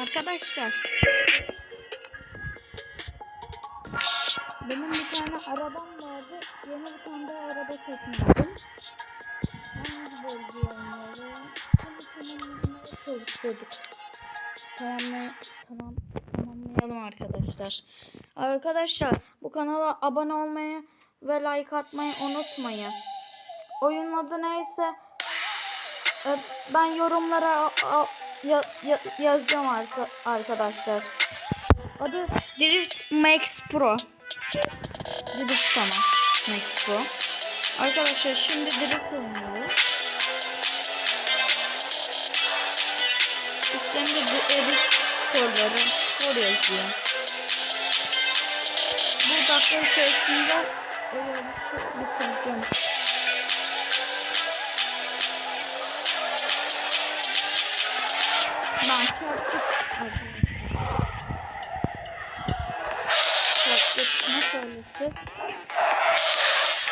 Arkadaşlar. Benim bir tane arabam vardı. Yeni bir tane daha araba satın aldım. Hangi bölgeye oynayalım? Hadi tamamlayalım çocuk çocuk. Tamamlay tamam tamamlayalım arkadaşlar. Arkadaşlar bu kanala abone olmayı ve like atmayı unutmayın. Oyunun adı neyse e, ben yorumlara ya- ya- yazıyorum arka- arkadaşlar. Adı Drift Max Pro. Drift tamam. Max Pro. Arkadaşlar şimdi drift oynuyoruz. Üstlerinde bu edit skorları skor yazıyor. Bu dakika içerisinde e, bitireceğim. Ben çarptık. Çarptık. Nasıl öğreteceğiz?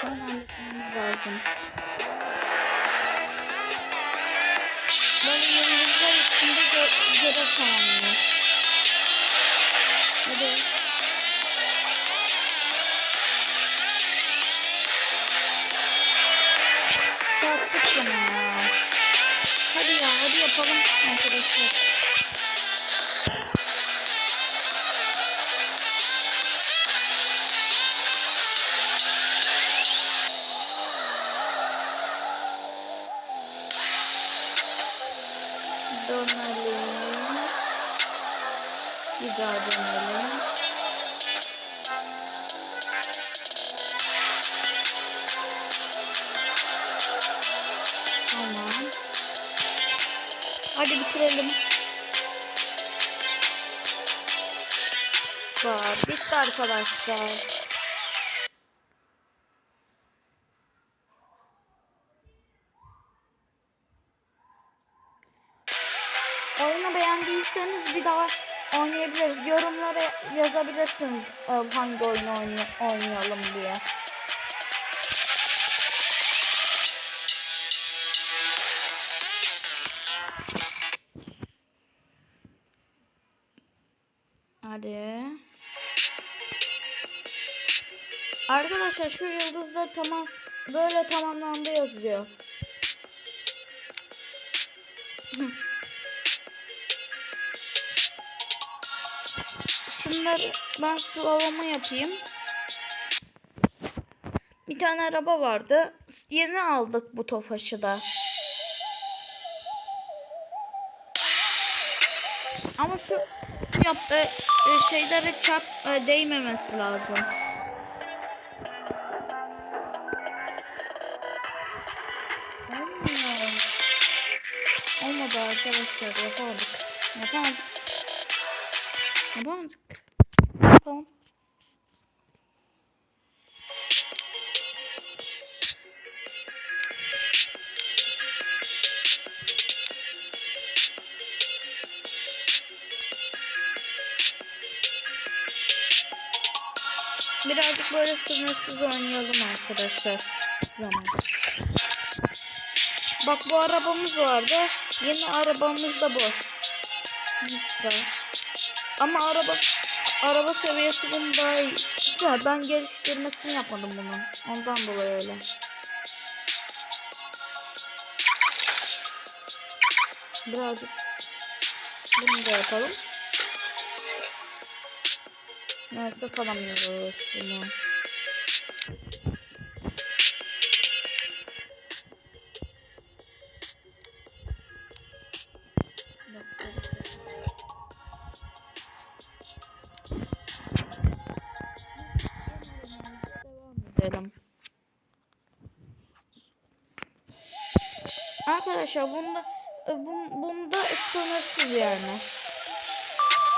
Ben halletmemiz lazım. Böyle yıldızlar içinde gö görev tamamlıyor. Yapalım arkadaşlar. Dönelim. Bir daha dönelim. Hadi bitirelim. Var. Bitti arkadaşlar. Oyunu beğendiyseniz bir daha oynayabiliriz. Yorumlara yazabilirsiniz e, hangi oyunu oynay- oynayalım diye. Hadi. Arkadaşlar şu yıldızlar tamam böyle tamamlandı yazıyor. Şunları ben sıralama yapayım. Bir tane araba vardı. Yeni aldık bu tofaşı da. Ama şu yaptığı e, şeylere çarp e, değmemesi lazım. Olmadı arkadaşlar yapamadık. Yapamadık. Yapamadık. Birazcık böyle sınırsız oynayalım arkadaşlar. Zaman. Bak bu arabamız vardı. Yeni arabamız da bu. İşte. Ama araba araba seviyesi bunun. Ya ben geliştirmesini yapmadım bunun. Ondan dolayı öyle. Birazcık bunu da yapalım. Neyse kalamıyoruz bunu. Arkadaşlar bunda e, bun- bunda sınırsız yani.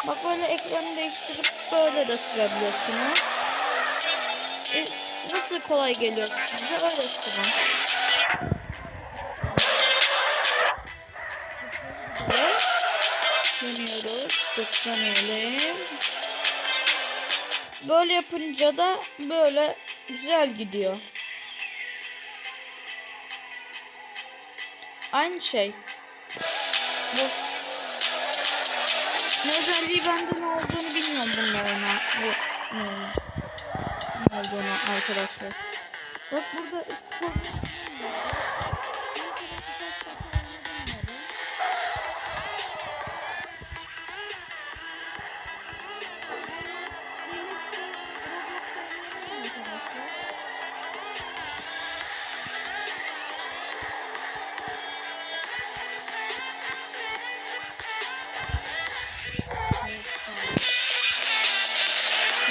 Bak böyle ekranı değiştirip böyle de sürebiliyorsunuz. E, nasıl kolay geliyor size öyle sürün. Dönüyoruz. Göstermeyelim. Böyle yapınca da böyle güzel gidiyor. Aynı şey. Bu ne özelliği bende ne olduğunu bilmiyorum bunların. Bu ne, ne olduğunu arkadaşlar. Bak burada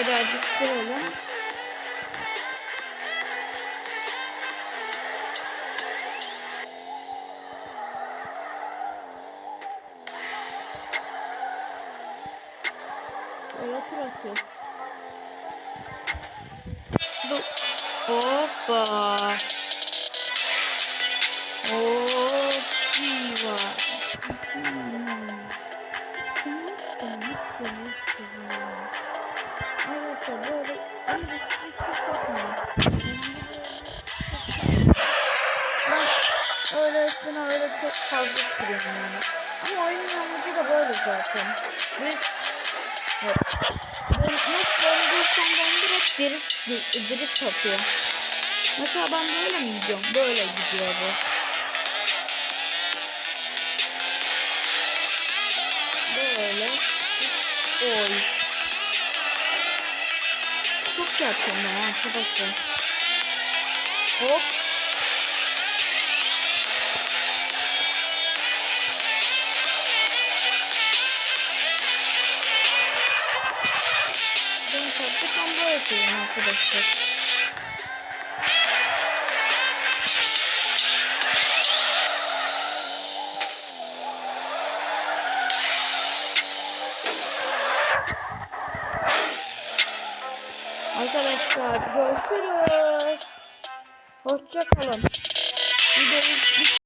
Birazcık sürelim. Böyle tur atıyor. Bu. Hoppa. Öylesine öyle çok fazla sürüyorum yani. Ama oyunun amacı da böyle zaten. Biz evet. Ben nasıl döndürsem döndür hep drift, drift atıyor. Mesela ben böyle mi gidiyorum? Böyle gidiyor bu. Böyle. Oy. Çok çarpıyorum ben arkadaşlar. Hop. Ben ama böyle yapıyorum arkadaşlar. Arkadaşlar görüşürüz. Hoşça kalın. Videoyu